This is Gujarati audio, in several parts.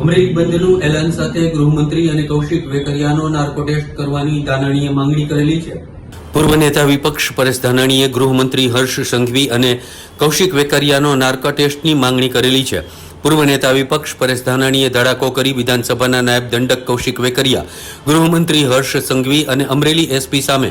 અમરેલી બંધનું એલાન સાથે ગૃહમંત્રી અને કૌશિક વેકરિયાનો નાર્કો ટેસ્ટ કરવાની ધાનાણીએ માંગણી કરેલી છે. પૂર્વ નેતા વિપક્ષ પરેશ ધાનાણીએ ગૃહમંત્રી હર્ષ સંઘવી અને કૌશિક વેકરિયાનો નાર્કો ટેસ્ટની માંગણી કરેલી છે. પૂર્વ નેતા વિપક્ષ પરેશ ધાનાણીએ ધડાકો કરી વિધાનસભાના નાયબ દંડક કૌશિક વેકરિયા, ગૃહમંત્રી હર્ષ સંઘવી અને અમરેલી એસપી સામે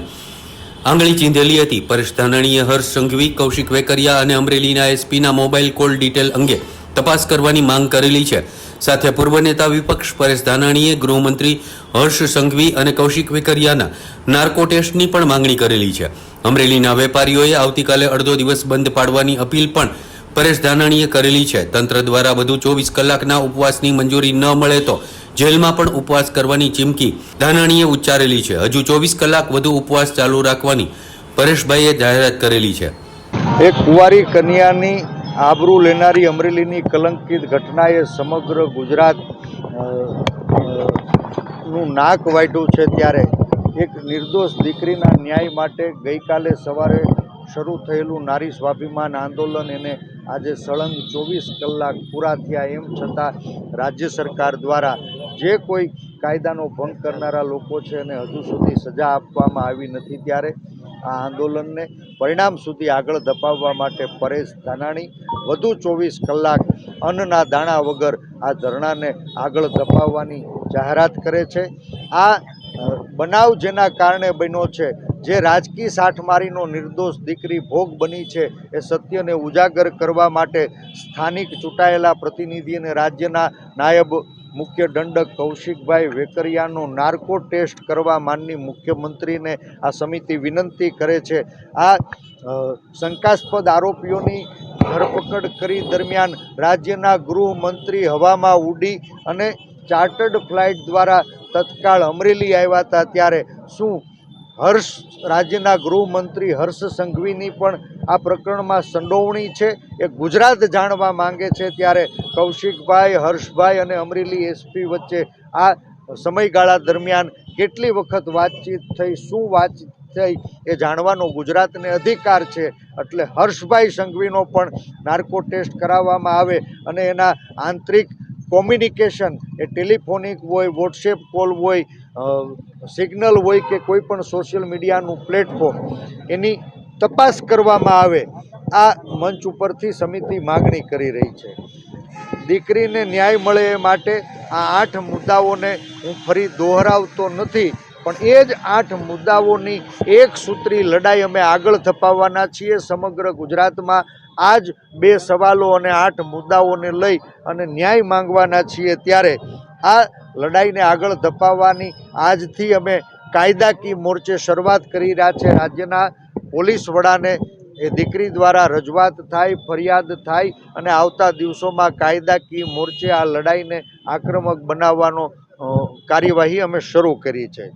આંગળી ચીંધેલી હતી. પરેશ ધાનાણીએ હર્ષ સંઘવી, કૌશિક વેકરિયા અને અમરેલીના એસપીના મોબાઈલ કોલ ડિટેલ અંગે તપાસ કરવાની માંગ કરેલી છે. સાથે પૂર્વ નેતા વિપક્ષ પરેશ ધાનાણીએ ગૃહમંત્રી હર્ષ સંઘવી અને કૌશિક વેકરિયાના નાર્કો ટેસ્ટની પણ માંગણી કરેલી છે. અમરેલીના વેપારીઓએ આવતીકાલે અડધો દિવસ બંધ પાડવાની અપીલ પણ પરેશ ધાનાણીએ કરેલી છે. તંત્ર દ્વારા વધુ ચોવીસ કલાકના ઉપવાસની મંજૂરી ન મળે તો જેલમાં પણ ઉપવાસ કરવાની ચીમકી ધાનાણીએ ઉચ્ચારેલી છે. હજુ ચોવીસ કલાક વધુ ઉપવાસ ચાલુ રાખવાની પરેશભાઈએ જાહેરાત કરેલી છે. એક કુંવારી કન્યાની આબરૂ લેનારી અમરેલીની કલંકિત ઘટનાએ સમગ્ર ગુજરાતનું નાક વાઢ્યું છે ત્યારે એક નિર્દોષ દીકરીના ન્યાય માટે ગઈકાલે સવારે શરૂ થયેલું નારી સ્વાભિમાન આંદોલન એને આજે સળંગ ચોવીસ કલાક પૂરા થયા એમ છતાં રાજ્ય સરકાર દ્વારા જે કોઈ કાયદાનો ભંગ કરનારા લોકો છે એને હજુ સુધી સજા આપવામાં આવી નથી ત્યારે આ આંદોલનને પરિણામ સુધી આગળ ધપાવવા માટે પરેશ ધાનાણી વધુ ચોવીસ કલાક અન્નના દાણા વગર આ ધરણાને આગળ ધપાવવાની જાહેરાત કરે છે. આ બનાવ જેના કારણે બન્યો છે, જે રાજકીય સાઠમારીનો નિર્દોષ દીકરી ભોગ બની છે, એ સત્યને ઉજાગર કરવા માટે સ્થાનિક ચૂંટાયેલા પ્રતિનિધિ અને રાજ્યના નાયબ મુખ્ય દંડક કૌશિકભાઈ વેકરિયાનો નાર્કો ટેસ્ટ કરવા માનની મુખ્યમંત્રીને આ સમિતિ વિનંતી કરે છે. આ શંકાસ્પદ આરોપીઓની ધરપકડ કરી દરમિયાન રાજ્યના ગૃહમંત્રી હવામાં ઉડી અને ચાર્ટર્ડ ફ્લાઇટ દ્વારા તત્કાળ અમરેલી આવ્યા હતા ત્યારે શું હર્ષ રાજ્યના ગૃહમંત્રી હર્ષ સંઘવીની પણ આ પ્રકરણમાં સંડોવણી છે. એ ગુજરાત જાણવા માંગે છે ત્યારે કૌશિકભાઈ, હર્ષભાઈ અને અમરેલી એસપી વચ્ચે આ સમયગાળા દરમિયાન કેટલી વખત વાતચીત થઈ, શું વાતચીત થઈ એ જાણવાનો ગુજરાતને અધિકાર છે. એટલે હર્ષભાઈ સંઘવીનો પણ નાર્કો ટેસ્ટ કરાવવામાં આવે અને એના આંતરિક કોમ્યુનિકેશન, એ ટેલિફોનિક હોય, વોટ્સએપ કોલ હોય સિગ્નલ હોય કે કોઈ પણ સોશિયલ મીડિયાનું પ્લેટફોર્મ એની તપાસ કરવામાં આવે, આ મંચ ઉપરથી સમિતિ માગણી કરી રહી છે. દીકરીને ન્યાય મળે એ માટે આ આઠ મુદ્દાઓને હું ફરી દોહરાવતો નથી. પણ એ જ આઠ મુદ્દાઓની એક સૂત્રી લડાઈ અમે આગળ ધપાવવાના છીએ સમગ્ર ગુજરાતમાં. આ જ બે સવાલો અને આઠ મુદ્દાઓને લઈ અને ન્યાય માંગવાના છીએ ત્યારે આ લડાઈને આગળ ધપાવવાની આજથી અમે કાયદાકીય મોરચે શરૂઆત કરી રહ્યા છે. રાજ્યના પોલીસ વડાને એ દીકરી દ્વારા રજૂઆત થાય, ફરિયાદ થાય અને આવતા દિવસોમાં કાયદાકીય મોરચે આ લડાઈને આક્રમક બનાવવાનો કાર્યવાહી અમે શરૂ કરી છે.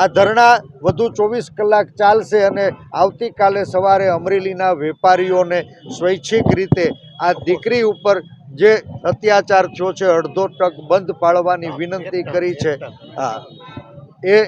આ ધરણા વધુ ચોવીસ કલાક ચાલશે અને આવતીકાલે સવારે અમરેલીના વેપારીઓને સ્વૈચ્છિક રીતે આ દીકરી ઉપર જે અત્યાચાર થયો છે, અડધો ટક બંધ પાડવાની વિનંતી કરી છે, હા, એ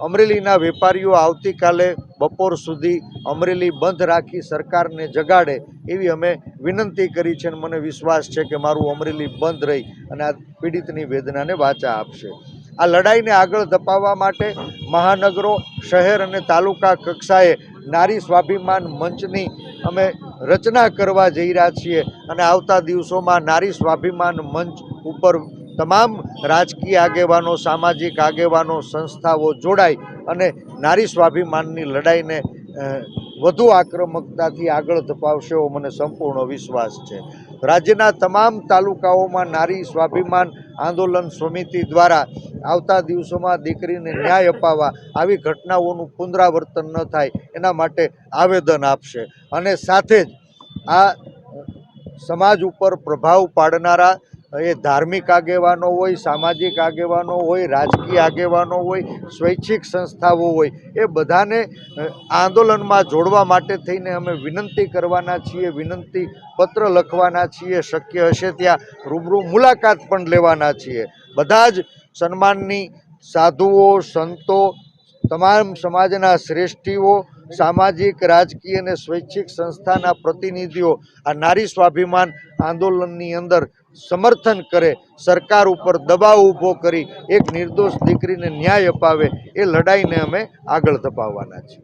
અમરેલીના વેપારીઓ આવતીકાલે બપોર સુધી અમરેલી બંધ રાખી સરકારને જગાડે એવી અમે વિનંતી કરી છે અને મને વિશ્વાસ છે કે મારું અમરેલી બંધ રહી અને આ પીડિતની વેદનાને વાચા આપશે. આ લડાઈને આગળ ધપાવવા માટે મહાનગરો, શહેર અને તાલુકા કક્ષાએ નારી સ્વાભિમાન મંચની અમે રચના કરવા જઈ રહ્યા છીએ અને આવતા દિવસોમાં નારી સ્વાભિમાન મંચ ઉપર તમામ રાજકીય આગેવાનો, સામાજિક આગેવાનો, સંસ્થાઓ જોડાય અને નારી સ્વાભિમાનની લડાઈને વધુ આક્રમકતાથી આગળ ધપાવશે એવો મને સંપૂર્ણ વિશ્વાસ છે. રાજ્યના તમામ તાલુકાઓમાં નારી સ્વાભિમાન આંદોલન સમિતિ દ્વારા આવતા દિવસોમાં દીકરીને ન્યાય અપાવવા આવી ઘટનાઓનું પુનરાવર્તન ન થાય એના માટે આવેદન આપશે. અને સાથે જ આ સમાજ ઉપર પ્રભાવ પાડનારા એ ધાર્મિક આગેવાનો હોય, સામાજિક આગેવાનો હોય, રાજકીય આગેવાનો હોય, સ્વૈચ્છિક સંસ્થાઓ હોય, એ બધાને આંદોલનમાં જોડવા માટે થઈને અમે વિનંતી કરવાના છીએ, વિનંતી પત્ર લખવાના છીએ, શક્ય હશે ત્યાં રૂબરૂ મુલાકાત પણ લેવાના છીએ. બધા જ સન્માનની સાધુઓ, સંતો, તમામ સમાજના શ્રેષ્ઠીઓ સામાજિક, રાજકીય અને સ્વૈચ્છિક સંસ્થાના પ્રતિનિધિઓ આ નારી સ્વાભિમાન આંદોલનની અંદર સમર્થન કરે, સરકાર ઉપર દબાવ ઊભો કરી, એક નિર્દોષ દીકરીને ન્યાય અપાવે, એ લડાઈને અમે આગળ ધપાવવાના છીએ.